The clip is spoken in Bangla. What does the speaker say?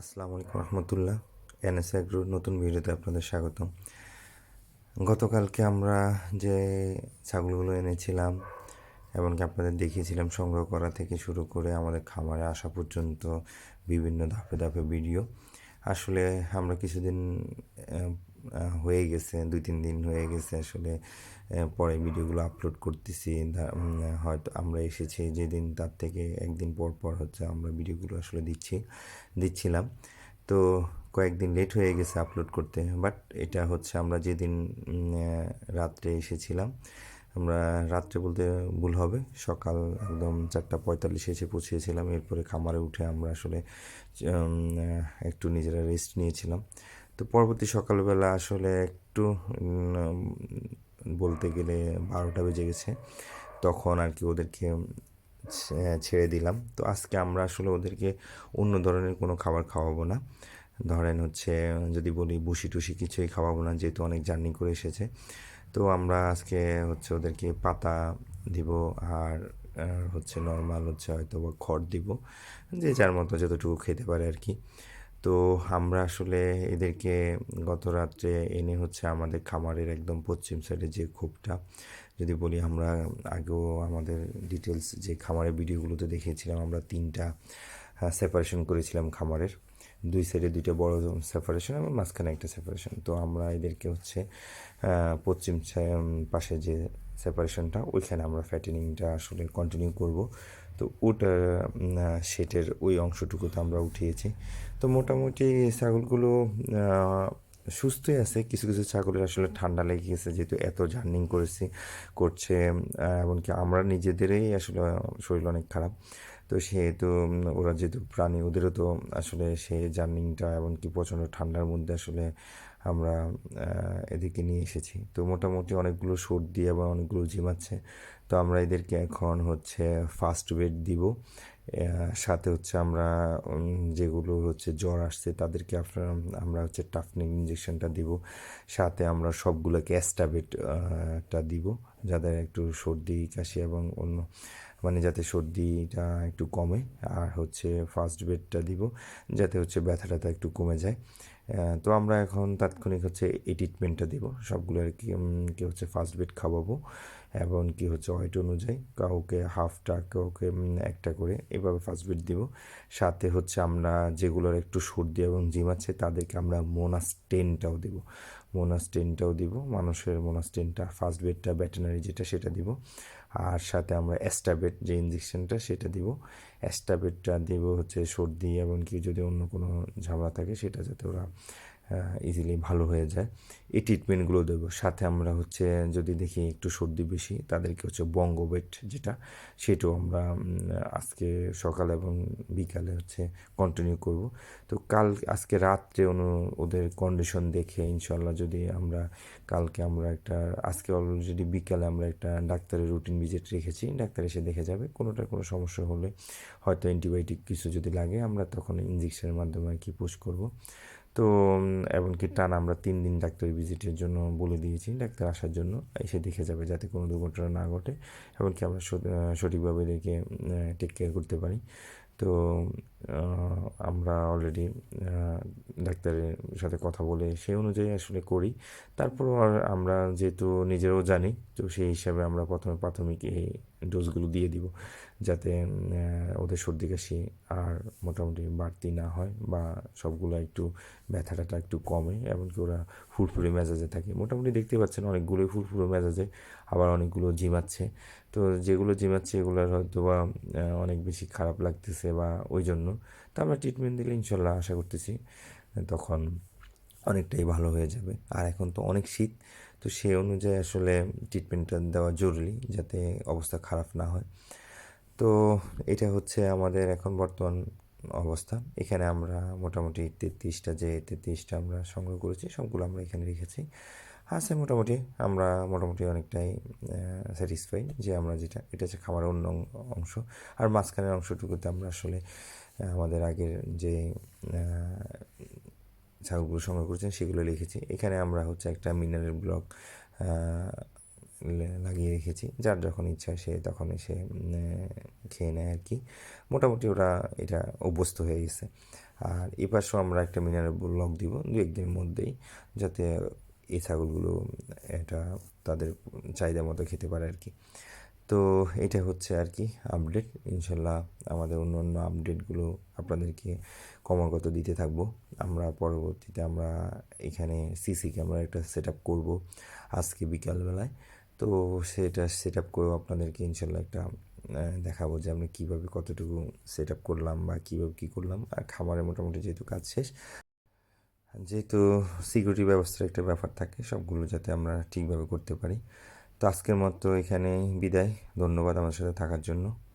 আসসালামু আলাইকুম রহমতুল্লাহ। এনএস এগ্রো নতুন ভিডিওতে আপনাদের স্বাগতম। গতকালকে আমরা যে ছাগলগুলো এনেছিলাম এমনকি আপনাদের দেখিয়েছিলাম, সংগ্রহ করা থেকে শুরু করে আমাদের খামারে আসা পর্যন্ত বিভিন্ন ধাপে ধাপে ভিডিও। আসলে আমরা কিছুদিন হয়ে গেছে, দুই, তিন দিন হয়ে গেছে আসলে পরে ভিডিওগুলো আপলোড করতেছি। হয়তো আমরা এসেছি যেদিন তার থেকে একদিন পর পর হচ্ছে আমরা ভিডিওগুলো আসলে দিচ্ছি, দিচ্ছিলাম। তো কয়েকদিন লেট হয়ে গেছে আপলোড করতে বাট এটা হচ্ছে আমরা যেদিন রাত্রে এসেছিলাম, আমরা রাত্রে বলতে ভুল হবে, সকাল একদম চারটা পঁয়তাল্লিশে এসে পৌঁছেছিলাম। এরপরে খামারে উঠে আমরা আসলে একটু নিজেরা রেস্ট নিয়েছিলাম। তো পরবর্তী সকালবেলা আসলে একটু বলতে গেলে বারোটা বেজে গেছে, তখন আর কি ওদেরকে ছেড়ে দিলাম। তো আজকে আমরা আসলে ওদেরকে অন্য ধরনের কোনো খাবার খাওয়াবো না। ধরেন হচ্ছে যদি বলি বুসি টুসি কিছুই খাওয়াবো না, যেহেতু অনেক জার্নি করে এসেছে। তো আমরা আজকে হচ্ছে ওদেরকে পাতা দিব আর হচ্ছে নর্মাল হচ্ছে হয়তো বা খড় দিব, যে যার মতো যতটুকু খেতে পারে আর কি। তো আমরা আসলে এদেরকে গত রাত্রে এনে হচ্ছে আমাদের খামারের একদম পশ্চিম সাইডে যে খোপটা, যদি বলি আমরা আগেও আমাদের ডিটেলস যে খামারের ভিডিওগুলোতে দেখিয়েছিলাম, আমরা তিনটা সেপারেশন করেছিলাম খামারের। দুই সাইডে দুইটা বড় সেপারেশন এবং মাঝখানে একটা সেপারেশন তো আমরা এদেরকে হচ্ছে পশ্চিম পাশে যে সেপারেশনটা ওইখানে আমরা ফ্যাটেনিংটা আসলে কন্টিনিউ করব। তো ওটা সেটের ওই অংশটুকুতে আমরা উঠিয়েছি। তো মোটামুটি ছাগলগুলো সুস্থই আছে। কিছু কিছু ছাগলের আসলে ঠান্ডা লেগে গেছে, যেহেতু এত জার্নিং করেছি, করছে এমনকি আমরা নিজেদেরই আসলে শরীর অনেক খারাপ। তো সেহেতু ওরা যেহেতু প্রাণী, ওদেরও তো আসলে সেই জার্নিংটা, এমনকি প্রচণ্ড ঠান্ডার মধ্যে আসলে আমরা এদিকে নিয়ে এসেছি। তো মোটামুটি অনেকগুলো সর্দি এবং অনেকগুলো জিমাচ্ছে তো আমরা এদেরকে এখন হচ্ছে ফার্স্ট বেড দিব। সাথে হচ্ছে আমরা যেগুলো হচ্ছে জ্বর আসছে তাদেরকে আপনার, আমরা হচ্ছে টাফনিং ইঞ্জেকশনটা দিব। সাথে আমরা সবগুলোকে অ্যাস্টাবেটটা দিব যাদের একটু সর্দি, কাশি এবং অন্য মানে যাতে সর্দিটা একটু কমে। আর হচ্ছে ফার্স্ট বেডটা দিব যাতে হচ্ছে ব্যথাটা একটু কমে যায়। তো আমরা এখন তাৎক্ষণিক হচ্ছে এই ট্রিটমেন্টটা দিব। সবগুলো আর কি হচ্ছে ফার্স্ট বেড খাওয়াবো। এবং কি হচ্ছে ওয়েট অনুযায়ী কাউকে হাফটা কাউকে একটা করে এভাবে ফার্স্ট বেড দিব। সাথে হচ্ছে আমরা যেগুলোর একটু সর্দি এবং জিম আছে, তাদেরকে আমরা মোনাস টেনটাও দিব। মোনাস টেনটাও দিব, মানুষের মোনাস টেনটা ফার্স্ট বেডটা ব্যাটেনারি যেটা সেটা দিব। আর সাথে আমরা অ্যাস্টাবেট যে ইঞ্জেকশনটা সেটা দিব। অ্যাস্টাবেটটা দেব হচ্ছে সর্দি এমনকি যদি অন্য কোনো ঝামেলা থাকে সেটা যাতে ওরা ইজিলি ভালো হয়ে যায়। এই ট্রিটমেন্টগুলো দেবো। সাথে আমরা হচ্ছে যদি দেখি একটু সর্দি বেশি, তাদেরকে হচ্ছে বঙ্গবেট যেটা, সেটাও আমরা আজকে সকাল এবং বিকালে হচ্ছে কন্টিনিউ করব। তো কাল, আজকে রাত্রে অনু, ওদের কন্ডিশন দেখে ইনশাল্লাহ যদি আমরা কালকে আমরা একটা, আজকে অলরেডি বিকালে আমরা একটা ডাক্তারের রুটিন ভিজিট রেখেছি, ডাক্তার এসে দেখে যাবে। কোনোটা কোনো সমস্যা হলে হয়তো অ্যান্টিবায়োটিক কিছু যদি লাগে, আমরা তখন ইঞ্জেকশনের মাধ্যমে আর কি পুশ করব। তো এমনকি টান আমরা তিন দিন ডাক্তার ভিজিটের জন্য বলে দিয়েছি ডাক্তার আসার জন্য। এসে দেখে যাবে যাতে কোনো দুর্ঘটনা না ঘটে। এমনকি আমরা সঠিকভাবে এদেরকে টেক কেয়ার করতে পারি। তো আমরা অলরেডি ডাক্তারের সাথে কথা বলে সেই অনুযায়ী আসলে করি। তারপরও আমরা যেহেতু নিজেরাও জানি, তো সেই হিসাবে আমরা প্রথমে প্রাথমিক এই ডোজগুলো দিয়ে দিব যাতে ওদের সর্দি কাশি আর মোটামুটি বাড়তি না হয় বা সবগুলো একটু ব্যথাটা একটু কমে, এমনকি ওরা ফুরফুরে মেজাজে থাকে। মোটামুটি দেখতে পাচ্ছেন অনেকগুলোই ফুরফুরে মেজাজে, আবার অনেকগুলো জিমাচ্ছে তো যেগুলো জিমাচ্ছে এগুলোর হয়তো বা অনেক বেশি খারাপ লাগতেছে বা ওই জন্য তো আমরা ট্রিটমেন্ট দিলে ইনশাল্লাহ আশা করতেছি, তখন অনেকটাই ভালো হয়ে যাবে। আর এখন তো অনেক শীত, তো সেই অনুযায়ী আসলে ট্রিটমেন্টটা দেওয়া জরুরি যাতে অবস্থা খারাপ না হয়। তো এটা হচ্ছে আমাদের এখন বর্তমান অবস্থা। এখানে আমরা মোটামুটি তেত্রিশটা যে তেত্রিশটা আমরা সংগ্রহ করেছি, সবগুলো আমরা এখানে রেখেছি। আছে মোটামুটি। আমরা মোটামুটি অনেকটাই স্যাটিসফাই যে আমরা যেটা, এটা হচ্ছে খামারের অন্য অংশ। আর মাঝখানের অংশটুকুতে আমরা আসলে আমাদের আগের যে ছাগলগুলো সংগ্রহ করেছেন সেগুলো লিখেছি। এখানে আমরা হচ্ছে একটা মিনারেল ব্লক লাগিয়ে রেখেছি। যার যখন ইচ্ছা সে তখন এসে খেয়ে নেয় আর কি। মোটামুটি ওরা এটা অভ্যস্ত হয়ে গেছে। আর এ পাশেও আমরা একটা মিনারেল ব্লক দিব দু একদিনের মধ্যেই, যাতে এই ছাগলগুলো এটা তাদের চাহিদা মতো খেতে পারে আর কি। তো এটা হচ্ছে আর কি আপডেট ইনশাল্লাহ আমাদের অন্য অন্য আপডেটগুলো আপনাদেরকে ক্রমাগত দিতে থাকব। আমরা পরবর্তীতে আমরা এখানে সিসি ক্যামেরা একটা সেট আপ করব আজকে বিকালবেলায়। তো সেটা সেট আপ করেও আপনাদেরকে ইনশাল্লাহ একটা দেখাবো যে আমরা কীভাবে কতটুকু সেট আপ করলাম বা কীভাবে কী করলাম। আর খামারের মোটামুটি যেহেতু কাজ শেষ যেহেতু সিকিউরিটি ব্যবস্থার একটা ব্যাপার থাকে, সবগুলো যাতে আমরা ঠিকভাবে করতে পারি। তো আজকের মতো এখানে বিদায়। ধন্যবাদ আমার সাথে থাকার জন্য।